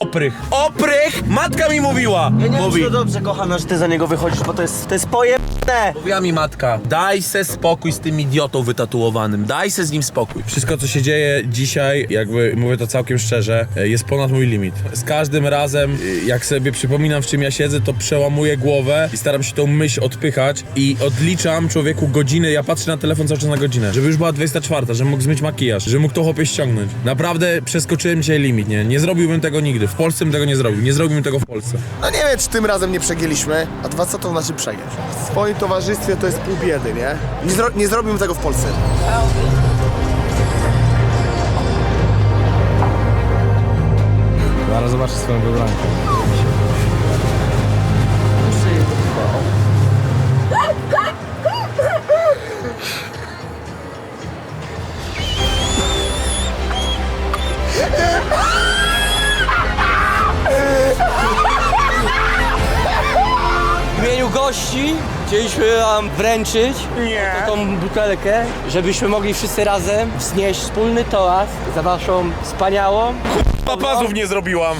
oprych. Oprych! Matka mi mówiła! Ja nie Mówi. czy to dobrze, kochana, że ty za niego wychodzisz, bo to jest, to jest pojebne. Mówiła mi matka, daj se spokój z tym idiotą wytatuowanym, daj se z nim spokój. Wszystko, co się dzieje dzisiaj, jakby mówię to całkiem szczerze, e, jest ponad mój limit. Z każdym razem, e, jak sobie przypominam, w czym ja siedzę, to przełamuję głowę i staram się tą myśl odpychać i odliczam człowieku godziny, ja patrzę na telefon cały czas na godzinę, żeby już była 24, żebym mógł zmyć makijaż, żebym mógł to chłopie ściągnąć. Naprawdę przeskoczyłem dzisiaj limit, nie? Nie zrobiłbym tego nigdy. W Polsce bym tego nie zrobił. Nie zrobiłbym tego w Polsce. No nie wiem, czy tym razem nie przegięliśmy, a dwa co to znaczy przegiąć? W swoim towarzystwie to jest pół biedy, nie? Nie, zro nie zrobimy tego w Polsce. Zaraz zobaczę swoją wybrankę. W imieniu gości chcieliśmy wam wręczyć tą butelkę, żebyśmy mogli wszyscy razem wznieść wspólny toast za waszą wspaniałą Papazów nie zrobiłam.